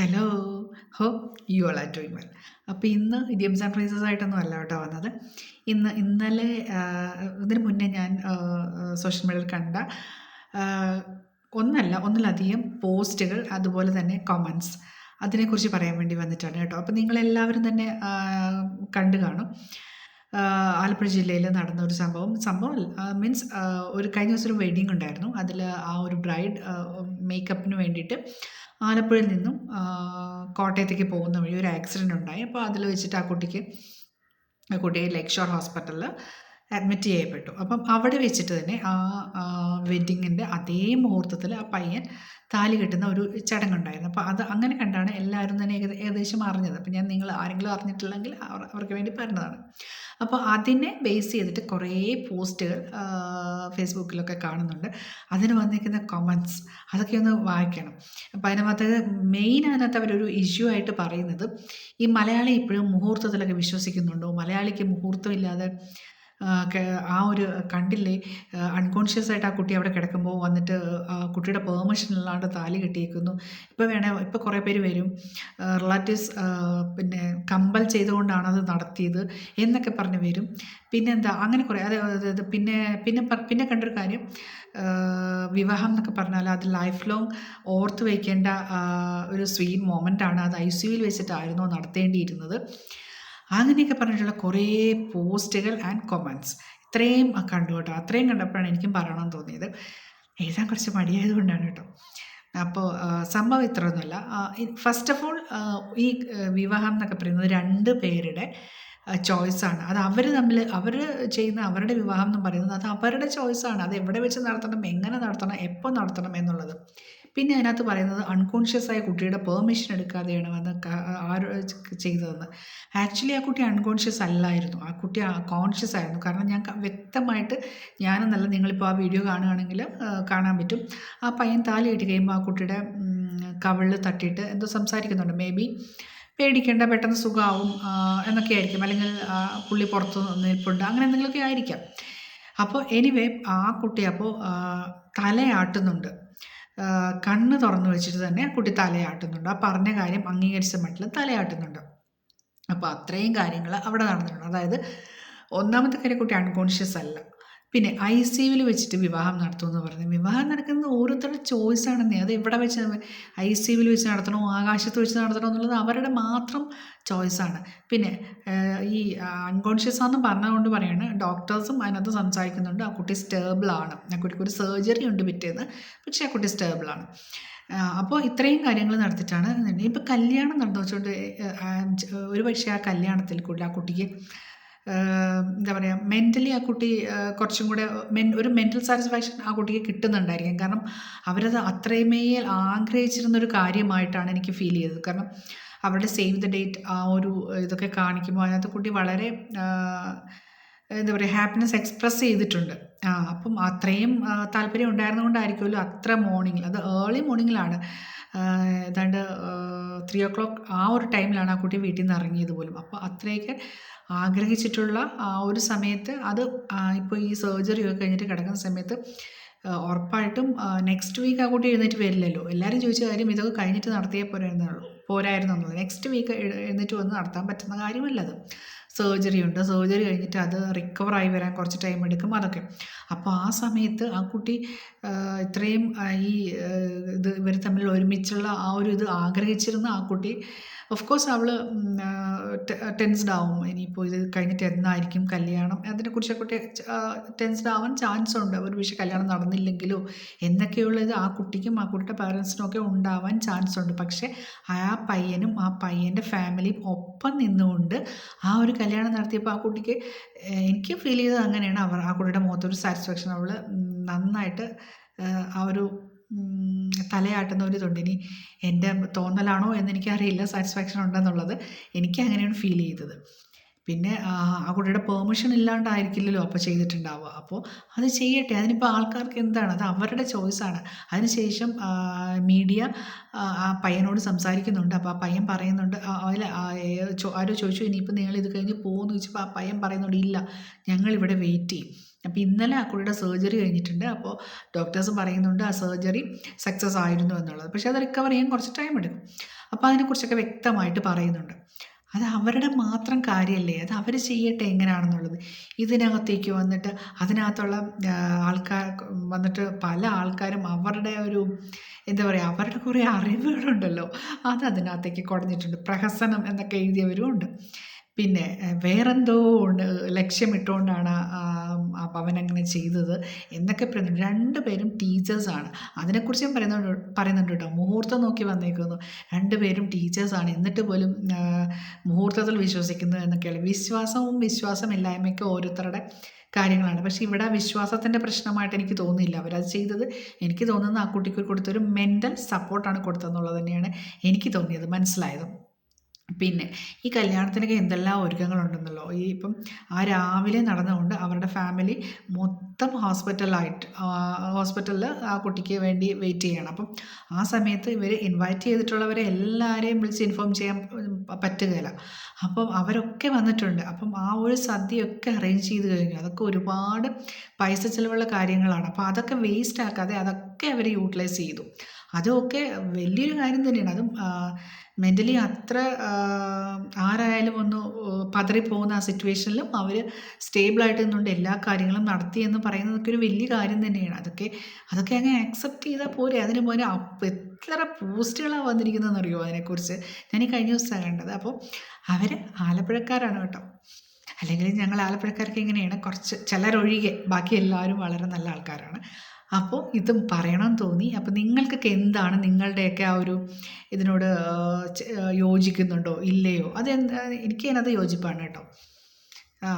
Hello ഹോ you all doing well അപ്പോൾ ഇന്ന് ഇഡിയംസ് ആൻഡ് ഫ്രൈസസ് ആയിട്ടൊന്നും അല്ല കേട്ടോ വന്നത്. ഇന്ന് ഇന്നലെ ഇതിന് മുന്നേ ഞാൻ സോഷ്യൽ മീഡിയയിൽ കണ്ട ഒന്നല്ല ഒന്നിലധികം പോസ്റ്റുകൾ അതുപോലെ തന്നെ കമൻസ് അതിനെക്കുറിച്ച് പറയാൻ വേണ്ടി വന്നിട്ടാണ് കേട്ടോ. അപ്പോൾ നിങ്ങളെല്ലാവരും തന്നെ കണ്ടു കാണും. ആലപ്പുഴ ജില്ലയിൽ നടന്ന ഒരു സംഭവം. സംഭവം മീൻസ് ഒരു കഴിഞ്ഞ ദിവസം ഒരു വെഡിങ് ഉണ്ടായിരുന്നു. അതിൽ ആ ഒരു ബ്രൈഡ് മേക്കപ്പിന് വേണ്ടിയിട്ട് ആലപ്പുഴയിൽ നിന്നും കോട്ടയത്തേക്ക് പോകുന്ന വഴി ഒരു ആക്സിഡന്റ് ഉണ്ടായി. അപ്പോൾ അതിൽ വെച്ചിട്ട് ആ കുട്ടിക്ക് കുട്ടിയെ ലെക്ഷോർ ഹോസ്പിറ്റലിൽ അഡ്മിറ്റ് ചെയ്യപ്പെട്ടു. അപ്പം അവിടെ വെച്ചിട്ട് തന്നെ ആ വെഡ്ഡിങ്ങിന്റെ അതേ മുഹൂർത്തത്തിൽ ആ പയ്യൻ താലി കെട്ടുന്ന ഒരു ചടങ്ങുണ്ടായിരുന്നു. അപ്പോൾ അത് അങ്ങനെ കണ്ടാണ് എല്ലാവരും തന്നെ ഏകദേശം അറിഞ്ഞത്. അപ്പം ഞാൻ നിങ്ങൾ ആരെങ്കിലും അറിഞ്ഞിട്ടില്ലെങ്കിൽ അവർ അവർക്ക് വേണ്ടി പറഞ്ഞതാണ്. അപ്പോൾ അതിനെ ബേസ് ചെയ്തിട്ട് കുറേ പോസ്റ്റുകൾ ഫേസ്ബുക്കിലൊക്കെ കാണുന്നുണ്ട്. അതിന് വന്നിരിക്കുന്ന കമൻസ് അതൊക്കെ ഒന്ന് വായിക്കണം. അപ്പോൾ അതിനകത്ത് മെയിൻ അതിനകത്ത് അവരൊരു ഇഷ്യൂ ആയിട്ട് പറയുന്നത് ഈ മലയാളി ഇപ്പോഴും മുഹൂർത്തത്തിലൊക്കെ വിശ്വസിക്കുന്നുണ്ടോ? മലയാളിക്ക് മുഹൂർത്തമില്ലാതെ ആ, ഒരു കണ്ടില്ലേ? അൺകോൺഷ്യസ് ആയിട്ട് ആ കുട്ടി അവിടെ കിടക്കുമ്പോൾ വന്നിട്ട് കുട്ടിയുടെ പെർമിഷൻ ഇല്ലാണ്ട് താലി കെട്ടിയേക്കുന്നു. ഇപ്പോൾ വേണേ ഇപ്പോൾ കുറേ പേര് വരും. റിലേറ്റീവ്സ് പിന്നെ കമ്പൽ ചെയ്തുകൊണ്ടാണ് അത് നടത്തിയത് എന്നൊക്കെ പറഞ്ഞ് വരും. പിന്നെ എന്താ അങ്ങനെ കുറേ അത് അത് പിന്നെ പിന്നെ പിന്നെ കണ്ടൊരു കാര്യം. വിവാഹം എന്നൊക്കെ പറഞ്ഞാൽ അത് ലൈഫ് ലോങ് ഓർത്ത് വയ്ക്കേണ്ട ഒരു സ്വീറ്റ് മൊമെന്റ് ആണ്. അത് ഐ സി യുവിൽ വെച്ചിട്ടായിരുന്നു നടത്തേണ്ടിയിരുന്നത്. അങ്ങനെയൊക്കെ പറഞ്ഞിട്ടുള്ള കുറേ പോസ്റ്റുകൾ ആൻഡ് കൊമൻസ് ഇത്രയും കണ്ടു കേട്ടോ. അത്രയും കണ്ടപ്പോഴാണ് എനിക്കും പറയണമെന്ന് തോന്നിയത്. എഴുതാൻ കുറച്ച് മടിയായത് കൊണ്ടാണ് കേട്ടോ. അപ്പോൾ സംഭവം ഇത്രയൊന്നുമല്ല. ഫസ്റ്റ് ഓഫ് ഓൾ ഈ വിവാഹം എന്നൊക്കെ പറയുന്നത് രണ്ട് പേരുടെ ചോയ്സാണ് അത് അവർ തമ്മിൽ അവർ ചെയ്യുന്ന അവരുടെ വിവാഹം എന്ന് പറയുന്നത് അത് അവരുടെ ചോയ്സാണ് അത് എവിടെ വെച്ച് നടത്തണം എങ്ങനെ നടത്തണം എപ്പോൾ നടത്തണം എന്നുള്ളത്. പിന്നെ അതിനകത്ത് പറയുന്നത് അൺകോൺഷ്യസ് ആയ കുട്ടിയുടെ പെർമിഷൻ എടുക്കാതെയാണ് വന്ന് ആരോ ചെയ്തതെന്ന്. ആക്ച്വലി ആ കുട്ടി അൺകോൺഷ്യസ് അല്ലായിരുന്നു. ആ കുട്ടി കോൺഷ്യസ് ആയിരുന്നു. കാരണം ഞാൻ വ്യക്തമായിട്ട് ഞാനെന്നല്ല നിങ്ങളിപ്പോൾ ആ വീഡിയോ കാണുകയാണെങ്കിൽ കാണാൻ പറ്റും. ആ പയ്യൻ താലി കെട്ടി കഴിയുമ്പോൾ ആ കുട്ടിയുടെ കവിളിൽ തട്ടിയിട്ട് എന്തോ സംസാരിക്കുന്നുണ്ട്. മേ ബി പേടിക്കേണ്ട പെട്ടെന്ന് സുഖമാവും എന്നൊക്കെ ആയിരിക്കും. അല്ലെങ്കിൽ പുള്ളി പുറത്ത് നിൽപ്പുണ്ട്. അങ്ങനെ എന്തെങ്കിലുമൊക്കെ ആയിരിക്കാം. അപ്പോൾ എനിവേ ആ കുട്ടി അപ്പോൾ തലയാട്ടുന്നുണ്ട്. കണ്ണ് തുറന്നു വെച്ചിട്ട് തന്നെ കുട്ടി തലയാട്ടുന്നുണ്ട്. ആ പറഞ്ഞ കാര്യം അംഗീകരിച്ച മട്ടിൽ തലയാട്ടുന്നുണ്ട്. അപ്പോൾ അത്രയും കാര്യങ്ങൾ അവിടെ നടന്നിട്ടുണ്ട്. അതായത് ഒന്നാമത്തെ കാര്യം കുട്ടി അൺകോൺഷ്യസ് അല്ല. പിന്നെ ഐ സി യുവിൽ വെച്ചിട്ട് വിവാഹം നടത്തുമെന്ന് പറഞ്ഞു. വിവാഹം നടക്കുന്നത് ഓരോരുത്തരുടെ ചോയ്സ് ആണെന്നേ. അത് എവിടെ വെച്ച് ഐ സി യുവിൽ വെച്ച് നടത്തണോ ആകാശത്ത് വെച്ച് നടത്തണോ എന്നുള്ളത് അവരുടെ മാത്രം ചോയ്സാണ് പിന്നെ ഈ അൺകോൺഷ്യസ് ആണെന്ന് പറഞ്ഞതുകൊണ്ട് പറയാണ് ഡോക്ടേഴ്സും അതിനകത്ത് സംസാരിക്കുന്നുണ്ട് ആ കുട്ടി സ്റ്റേബിളാണ് ആ കുട്ടിക്ക് ഒരു സർജറി ഉണ്ട് പിറ്റേന്ന് പക്ഷേ ആ കുട്ടി സ്റ്റേബിളാണ് അപ്പോൾ ഇത്രയും കാര്യങ്ങൾ നടത്തിയിട്ടാണ്. ഇപ്പോൾ കല്യാണം നടന്നു. വെച്ചുകൊണ്ട് ഒരു പക്ഷേ ആ കല്യാണത്തിൽ കൂടി ആ കുട്ടിക്ക് എന്താ പറയുക മെന്റലി ആ കുട്ടി കുറച്ചും കൂടെ മെൻ ഒരു മെന്റൽ സാറ്റിസ്ഫാക്ഷൻ ആ കുട്ടിക്ക് കിട്ടുന്നുണ്ടായിരിക്കും. കാരണം അവരത് ആഗ്രഹിച്ചിരുന്ന ഒരു കാര്യമായിട്ടാണ് എനിക്ക് ഫീൽ ചെയ്തത്. കാരണം അവരുടെ സേവ് ദ ഡേറ്റ് ആ ഒരു ഇതൊക്കെ കാണിക്കുമ്പോൾ അതിനകത്ത് കുട്ടി വളരെ എന്താ പറയുക ഹാപ്പിനെസ് എക്സ്പ്രസ് ചെയ്തിട്ടുണ്ട്. ആ അപ്പം അത്രയും താല്പര്യം ഉണ്ടായിരുന്നുകൊണ്ടായിരിക്കുമല്ലോ അത്ര മോർണിംഗിൽ അത് ഏർലി മോർണിംഗിലാണ് ഏതാണ്ട് ത്രീ ഓ ക്ലോക്ക് ആ ഒരു ടൈമിലാണ് ആ കുട്ടി വീട്ടിൽ നിന്ന് ഇറങ്ങിയത് പോലും. അപ്പോൾ അത്രയൊക്കെ ആഗ്രഹിച്ചിട്ടുള്ള ആ ഒരു സമയത്ത് അത് ഇപ്പോൾ ഈ സർജറി ഒക്കെ കഴിഞ്ഞിട്ട് കിടക്കുന്ന സമയത്ത് ഉറപ്പായിട്ടും നെക്സ്റ്റ് വീക്ക് ആ കുട്ടി എഴുന്നേറ്റ് വരില്ലല്ലോ. എല്ലാവരും ചോദിച്ച കാര്യം ഇതൊക്കെ കഴിഞ്ഞിട്ട് നടത്തിയേ പോരായിരുന്നുള്ളൂ. പോരായിരുന്നു നെക്സ്റ്റ് വീക്ക് എഴുന്നേറ്റ് വന്ന് നടത്താൻ പറ്റുന്ന കാര്യമല്ല അത് സർജറി ഉണ്ട്. സർജറി കഴിഞ്ഞിട്ട് അത് റിക്കവർ ആയി വരാൻ കുറച്ച് ടൈം എടുക്കും അതൊക്കെ. അപ്പോൾ ആ സമയത്ത് ആ കുട്ടി ഇത്രയും ഈ ഇത് ഇവർ തമ്മിൽ ഒരുമിച്ചുള്ള ആ ഒരു ഇത് ആഗ്രഹിച്ചിരുന്ന ആ കുട്ടി ഓഫ് കോഴ്സ് അവൾ ടെൻസ്ഡ് ആവും ഇനിയിപ്പോൾ ഇത് കഴിഞ്ഞിട്ട് എന്നായിരിക്കും കല്യാണം. അതിനെക്കുറിച്ച് ആ കുട്ടി ടെൻസ്ഡ് ആവാൻ ചാൻസ് ഉണ്ട്. ഒരു പക്ഷേ കല്യാണം നടന്നില്ലെങ്കിലോ എന്നൊക്കെയുള്ളത് ആ കുട്ടിക്കും ആ കുട്ടിയുടെ പാരൻസിനും ഒക്കെ ഉണ്ടാവാൻ ചാൻസ് ഉണ്ട്. പക്ഷേ ആ പയ്യനും ആ പയ്യന്റെ ഫാമിലിയും ഒപ്പം നിന്നുകൊണ്ട് ആ ഒരു കല്യാണം നടത്തിയപ്പോൾ ആ കുട്ടിക്ക് എനിക്ക് ഫീൽ ചെയ്തത് അങ്ങനെയാണ്. അവർ ആ കുട്ടിയുടെ മുഖത്തൊരു സാറ്റിസ്ഫാക്ഷൻ അവൾ നന്നായിട്ട് ആ ഒരു തലയാട്ടുന്ന ഒരു ഇതുണ്ട് ഇനി എന്റെ തോന്നലാണോ എന്ന് എനിക്കറിയില്ല സാറ്റിസ്ഫാക്ഷൻ ഉണ്ടെന്നുള്ളത് എനിക്ക് അങ്ങനെയാണ് ഫീൽ ചെയ്തത്. പിന്നെ ആ കുട്ടിയുടെ പെർമിഷൻ ഇല്ലാണ്ടായിരിക്കില്ലല്ലോ അപ്പോൾ ചെയ്തിട്ടുണ്ടാവുക. അപ്പോൾ അത് ചെയ്യട്ടെ. അതിനിപ്പോൾ ആൾക്കാർക്ക് എന്താണ്? അത് അവരുടെ ചോയ്സാണ് അതിനുശേഷം മീഡിയ ആ പയ്യനോട് സംസാരിക്കുന്നുണ്ട്. അപ്പോൾ ആ പയ്യൻ പറയുന്നുണ്ട് അതിൽ ആരോ ചോദിച്ചു ഇനിയിപ്പോൾ നിങ്ങൾ ഇത് കഴിഞ്ഞ് പോകുമെന്ന് ചോദിച്ചപ്പോൾ ആ പയ്യൻ പറയുന്നുണ്ട് ഇല്ല ഞങ്ങളിവിടെ വെയിറ്റ് ചെയ്യും. അപ്പോൾ ഇന്നലെ ആ കുട്ടിയുടെ സർജറി കഴിഞ്ഞിട്ടുണ്ട്. അപ്പോൾ ഡോക്ടേഴ്സ് പറയുന്നുണ്ട് ആ സർജറി സക്സസ് ആയിരുന്നു എന്നുള്ളത്. പക്ഷേ അത് റിക്കവർ ചെയ്യാൻ കുറച്ച് ടൈം എടുക്കും. അപ്പോൾ അതിനെക്കുറിച്ചൊക്കെ വ്യക്തമായിട്ട് പറയുന്നുണ്ട്. അത് അവരുടെ മാത്രം കാര്യമല്ലേ അത് അവർ ചെയ്യട്ടെ എങ്ങനെയാണെന്നുള്ളത് ഇതിനകത്തേക്ക് വന്നിട്ട് അതിനകത്തുള്ള ആൾക്കാർ വന്നിട്ട് പല ആൾക്കാരും അവരുടെ ഒരു എന്താ പറയുക അവരുടെ കുറേ അറിവുകളുണ്ടല്ലോ. അത് അതിനകത്തേക്ക് കുടഞ്ഞിട്ടുണ്ട്. പ്രഹസനം എന്നൊക്കെ എഴുതിയവരും ഉണ്ട്. പിന്നെ വേറെന്തോ ഉണ്ട് ലക്ഷ്യമിട്ടുകൊണ്ടാണ് ആ പവൻ അങ്ങനെ ചെയ്തത് എന്നൊക്കെ പറയുന്നുണ്ട്. രണ്ടുപേരും ടീച്ചേഴ്സാണ് അതിനെക്കുറിച്ച് പറയുന്നുണ്ട് പറയുന്നുണ്ട് കേട്ടോ. മുഹൂർത്തം നോക്കി വന്നേക്കുന്നു. രണ്ടുപേരും ടീച്ചേഴ്സാണ് എന്നിട്ട് പോലും മുഹൂർത്തത്തിൽ വിശ്വസിക്കുന്നു എന്നൊക്കെയാണ്. വിശ്വാസവും വിശ്വാസമില്ലായ്മയൊക്കെ ഓരോരുത്തരുടെ കാര്യങ്ങളാണ്. പക്ഷേ ഇവിടെ വിശ്വാസത്തിന്റെ പ്രശ്നമായിട്ട് എനിക്ക് തോന്നുന്നില്ല. അവരത് ചെയ്തത് എനിക്ക് തോന്നുന്നത് ആ കുട്ടിക്ക് കൊടുത്തൊരു മെന്റൽ സപ്പോർട്ടാണ് കൊടുത്തതെന്നുള്ളത് തന്നെയാണ് എനിക്ക് തോന്നിയത് മനസ്സിലായതും. പിന്നെ ഈ കല്യാണത്തിനൊക്കെ എന്തെല്ലാം ഒരുക്കങ്ങളുണ്ടെന്നല്ലോ. ഈ ഇപ്പം ആ രാവിലെ നടന്നുകൊണ്ട് അവരുടെ ഫാമിലി മൊത്തം ഹോസ്പിറ്റലായിട്ട് ഹോസ്പിറ്റലിൽ ആ കുട്ടിക്ക് വേണ്ടി വെയിറ്റ് ചെയ്യണം. അപ്പം ആ സമയത്ത് ഇവർ ഇൻവൈറ്റ് ചെയ്തിട്ടുള്ളവരെ എല്ലാവരെയും വിളിച്ച് ഇൻഫോം ചെയ്യാൻ പറ്റുകയില്ല. അപ്പം അവരൊക്കെ വന്നിട്ടുണ്ട്. അപ്പം ആ ഒരു സദ്യയൊക്കെ അറേഞ്ച് ചെയ്ത് കഴിഞ്ഞു. അതൊക്കെ ഒരുപാട് പൈസ ചിലവുള്ള കാര്യങ്ങളാണ്. അപ്പോൾ അതൊക്കെ വേസ്റ്റ് ആക്കാതെ അതൊക്കെ അവർ യൂട്ടിലൈസ് ചെയ്തു. അതൊക്കെ വലിയൊരു കാര്യം തന്നെയാണ്. അതും മെന്റലി അത്ര ആരായാലും ഒന്ന് പതറിപ്പോകുന്ന ആ സിറ്റുവേഷനിലും അവർ സ്റ്റേബിളായിട്ട് നിന്നുകൊണ്ട് എല്ലാ കാര്യങ്ങളും നടത്തി എന്ന് പറയുന്നതൊക്കെ ഒരു വലിയ കാര്യം തന്നെയാണ്. അതൊക്കെ അതൊക്കെ അങ്ങ് ആക്സെപ്റ്റ് ചെയ്താൽ പോരെ. അതിന് പോലെ എത്ര പോസ്റ്റുകളാണ് വന്നിരിക്കുന്നതെന്ന് അറിയുമോ അതിനെക്കുറിച്ച്? ഞാൻ ഈ കഴിഞ്ഞ ദിവസമാണ് കണ്ടത്. അപ്പോൾ അവർ ആലപ്പുഴക്കാരാണ് കേട്ടോ. അല്ലെങ്കിൽ ഞങ്ങൾ ആലപ്പുഴക്കാർക്ക് ഇങ്ങനെയാണ്. കുറച്ച് ചിലരൊഴികെ. ബാക്കി എല്ലാവരും വളരെ നല്ല ആൾക്കാരാണ്. അപ്പോൾ ഇതും പറയണം തോന്നി. അപ്പോൾ നിങ്ങൾക്കൊക്കെ എന്താണ് നിങ്ങളുടെയൊക്കെ ആ ഒരു ഇതിനോട് യോജിക്കുന്നുണ്ടോ? ഇല്ലയോ? അത് എനിക്ക് അതിനകത്ത് യോജിപ്പാണ് കേട്ടോ.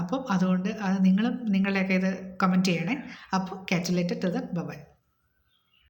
അപ്പം അതുകൊണ്ട് അത് നിങ്ങളും നിങ്ങളുടെയൊക്കെ ഇത് കമന്റ് ചെയ്യണേ. അപ്പോൾ കാറ്റുലേറ്റഡ് ടു ദ ബൈ